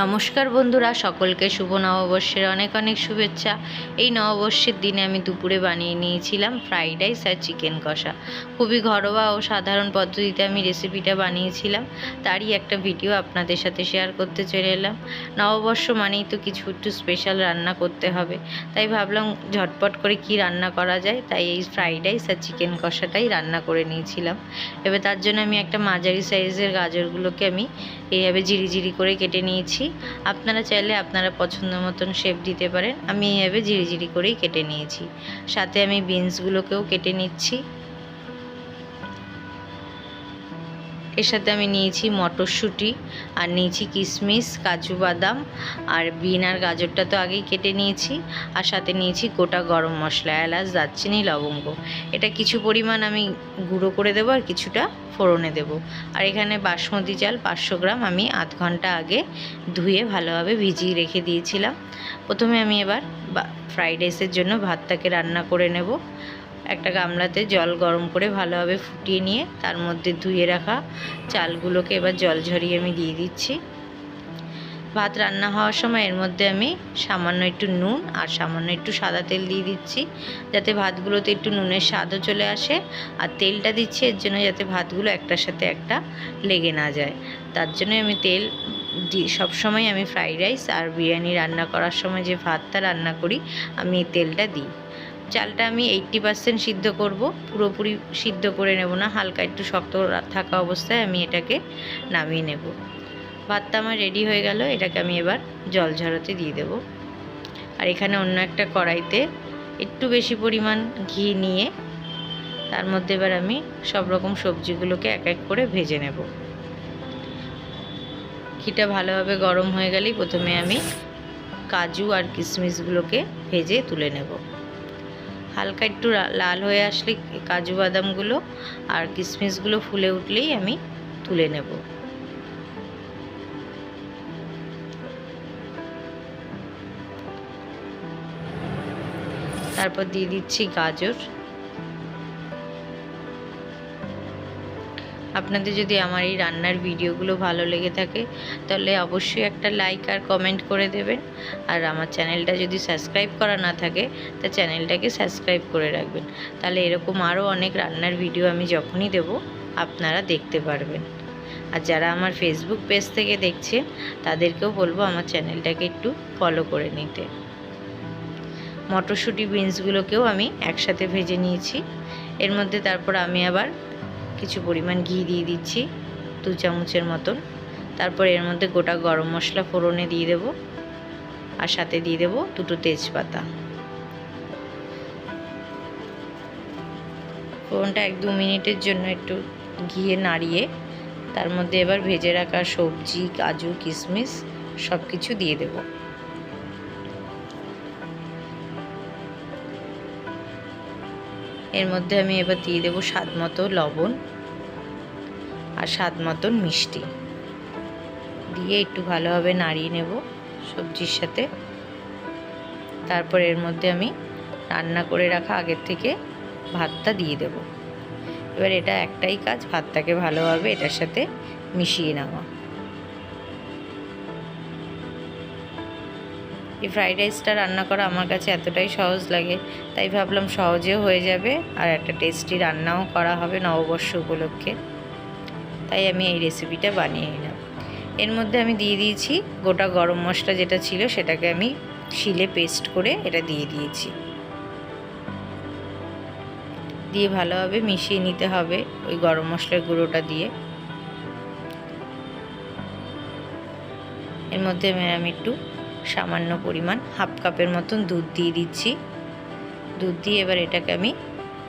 নমস্কার বন্ধুরা, সকলকে শুভ নববর্ষের অনেক অনেক শুভেচ্ছা। এই নববর্ষের দিনে আমি দুপুরে বানিয়ে নিয়েছিলাম ফ্রাইড রাইস আর চিকেন কষা। খুবই ঘরোয়া ও সাধারণ পদ্ধতিতে আমি রেসিপিটা বানিয়েছিলাম। তারই একটা ভিডিও আপনাদের সাথে শেয়ার করতে চলে এলাম। নববর্ষ মানেই তো কিছু একটু স্পেশাল রান্না করতে হবে। তাই ভাবলাম ঝটপট করে কি রান্না করা যায়, তাই এই ফ্রাইড রাইস আর চিকেন কষাটাই রান্না করে নিয়েছিলাম। এবার তার জন্য আমি একটা মাঝারি সাইজের গাজরগুলোকে আমি এইভাবে জিরি জিরি করে কেটে নিয়েছি। আপনারা চাইলে আপনারা পছন্দ মতন শেপ দিতে পারেন। আমি এইভাবে জিরি জিরি করেই কেটে নিয়েছি। সাথে আমি বিনসগুলোকেও কেটে নিচ্ছি। এর সাথে আমি নিয়েছি মটরশুঁটি, আর নিয়েছি কিশমিশ কাজু বাদাম, আর বিন আর গাজরটা তো আগেই কেটে নিয়েছি, আর সাথে নিয়েছি গোটা গরম মশলা, এলাচ, দারচিনি, লবঙ্গ। এটা কিছু পরিমাণ আমি গুঁড়ো করে দেবো আর কিছুটা ফোড়নে দেব। আর এখানে বাসমতি চাল পাঁচশো গ্রাম আমি আধ ঘণ্টা আগে ধুয়ে ভালোভাবে ভিজিয়ে রেখে দিয়েছিলাম। প্রথমে আমি এবার ফ্রাইড রাইসের জন্য ভাতটাকে রান্না করে নেব। একটা গামলাতে জল গরম করে ভালোভাবে ফুটিয়ে নিয়ে তার মধ্যে ধুয়ে রাখা চালগুলোকে এবার জল ঝরিয়ে আমি দিয়ে দিচ্ছি। ভাত রান্না হওয়ার সময় এর মধ্যে আমি সামান্য একটু নুন আর সামান্য একটু সাদা তেল দিয়ে দিচ্ছি, যাতে ভাতগুলোতে একটু নুনের স্বাদও চলে আসে আর তেলটা দিচ্ছি এর জন্য যাতে ভাতগুলো একটার সাথে একটা লেগে না যায়। তার জন্য আমি তেল সবসময় আমি ফ্রাইড রাইস আর বিরিয়ানি রান্না করার সময় যে ভাতটা রান্না করি, আমি তেলটা দিই। চালটা আমি এইট্টি পার্সেন্ট সিদ্ধ করব। পুরোপুরি সিদ্ধ করে নেব না, হালকা একটু শক্ত থাকা অবস্থায় আমি এটাকে নামিয়ে নেব। ভাতটা আমার রেডি হয়ে গেল, এটাকে আমি এবার জল ঝরাতে দিয়ে দেব। আর এখানে অন্য একটা কড়াইতে একটু বেশি পরিমাণ ঘি নিয়ে তার মধ্যে এবার আমি সব রকম সবজিগুলোকে এক এক করে ভেজে নেব। ঘিটা ভালোভাবে গরম হয়ে গেলেই প্রথমে আমি কাজু আর কিশমিশগুলোকে ভেজে তুলে নেব। হালকা একটু লাল হয়ে আসলে কাজু বাদামগুলো আর কিশমিশগুলো ফুলে উঠলেই আমি তুলে নেব। তারপর দিয়ে দিচ্ছি গাজর। আপনাদের যদি আমার এই রান্নার ভিডিওগুলো ভালো লেগে থাকে, তাহলে অবশ্যই একটা লাইক আর কমেন্ট করে দেবেন। আর আমার চ্যানেলটা যদি সাবস্ক্রাইব করা না থাকে, তা চ্যানেলটাকে সাবস্ক্রাইব করে রাখবেন। তাহলে এরকম আরও অনেক রান্নার ভিডিও আমি যখনই দেব, আপনারা দেখতে পারবেন। আর যারা আমার ফেসবুক পেজ থেকে দেখছেন, তাদেরকেও বলব আমার চ্যানেলটাকে একটু ফলো করে নিতে। মটরশুঁটি বিনসগুলোকেও আমি একসাথে ভেজে নিয়েছি। এর মধ্যে তারপর আমি আবার কিছু পরিমাণ ঘি দিয়ে দিচ্ছি, দু চামচের মতন। তারপর এর মধ্যে গোটা গরম মশলা ফোড়নে দিয়ে দেব আর সাথে দিয়ে দেব দুটো তেজপাতা। ফোড়নটা এক দু মিনিটের জন্য একটু ঘিয়ে নাড়িয়ে, তার মধ্যে এবার ভেজে রাখা সবজি, কাজু, কিশমিশ সব কিছু দিয়ে দেবো। এর মধ্যে আমি এবার দিয়ে দেবো স্বাদ মতো লবণ। আর স্বাদ মতন মিষ্টি। দিয়ে একটু ভালোভাবে নাড়িয়ে নেব সবজির সাথে। তারপর এর মধ্যে আমি রান্না করে রাখা আগের থেকে ভাতটা দিয়ে দেব। এবার এটা একটাই কাজ, ভাতটাকে ভালোভাবে এটার সাথে মিশিয়ে নেওয়া। এই ফ্রাইড রাইসটা রান্না করা আমার কাছে এতটাই সহজ লাগে, তাই ভাবলাম সহজেও হয়ে যাবে। আর একটা টেস্টি রান্নাও করা হবে নববর্ষ উপলক্ষে। তাই আমি এই রেসিপিটা বানিয়ে নিলাম। এর মধ্যে আমি দিয়ে দিয়েছি গোটা গরম মশলা যেটা ছিল সেটাকে আমি শিলে পেস্ট করে এটা দিয়ে দিয়েছি। দিয়ে ভালোভাবে মিশিয়ে নিতে হবে ওই গরম মশলার গুঁড়োটা দিয়ে। এর মধ্যে আমি একটু সামান্য পরিমাণ হাফ কাপের মতন দুধ দিয়ে দিচ্ছি। দুধ দিয়ে এবার এটাকে আমি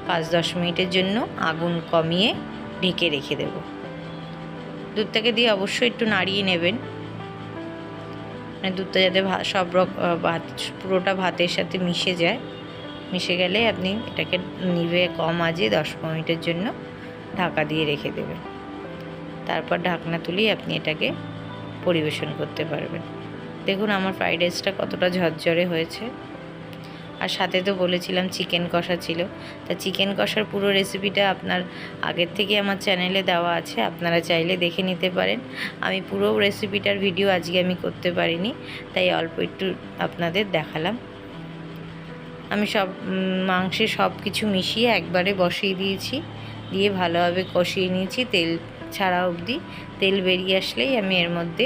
পাঁচ দশ মিনিটের জন্য আগুন কমিয়ে ঢেকে রেখে দেব। দুধটাকে দিয়ে অবশ্যই একটু নাড়িয়ে নেবেন। মানে দুধটা যাতে সব ভাত, পুরোটা ভাতের সাথে মিশে যায়। মিশে গেলে আপনি এটাকে নিভে কম আজে দশ মিনিটের জন্য ঢাকা দিয়ে রেখে দেবেন। তারপর ঢাকনা তুলেই আপনি এটাকে পরিবেশন করতে পারবেন। দেখুন আমার ফ্রাইড রাইসটা কতটা ঝরঝরে হয়েছে। আর সাথে তো বলেছিলাম চিকেন কষা ছিল। তা চিকেন কষার পুরো রেসিপিটা আপনার আগের থেকে আমার চ্যানেলে দেওয়া আছে, আপনারা চাইলে দেখে নিতে পারেন। আমি পুরো রেসিপিটার ভিডিও আজকে আমি করতে পারিনি, তাই অল্প একটু আপনাদের দেখালাম। আমি সব মাংসে সব কিছু মিশিয়ে একবারে বসিয়ে দিয়েছি, দিয়ে ভালোভাবে কষিয়ে নিয়েছি। তেল ছাড়া অবধি তেল বেরিয়ে আসলেই আমি এর মধ্যে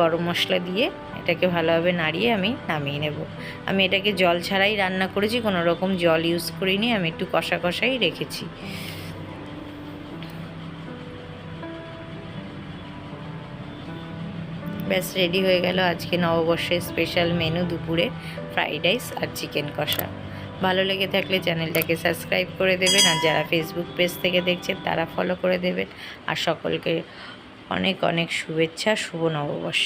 গরম মশলা দিয়ে এটাকে ভালোভাবে নাড়িয়ে আমি নামিয়ে নেব। আমি এটাকে জল ছাড়াই রান্না করেছি, কোনো রকম জল ইউজ করিনি, আমি একটু কষা কষাই রেখেছি। ব্যাস রেডি হয়ে গেল আজকে নববর্ষের স্পেশাল মেনু দুপুরে ফ্রাইড রাইস আর চিকেন কষা। ভালো লেগে থাকলে চ্যানেলটাকে সাবস্ক্রাইব করে দেবেন আর যারা ফেসবুক পেজ থেকে দেখছেন তারা ফলো করে দেবেন। আর সকলকে অনেক অনেক শুভেচ্ছা, শুভ নববর্ষ।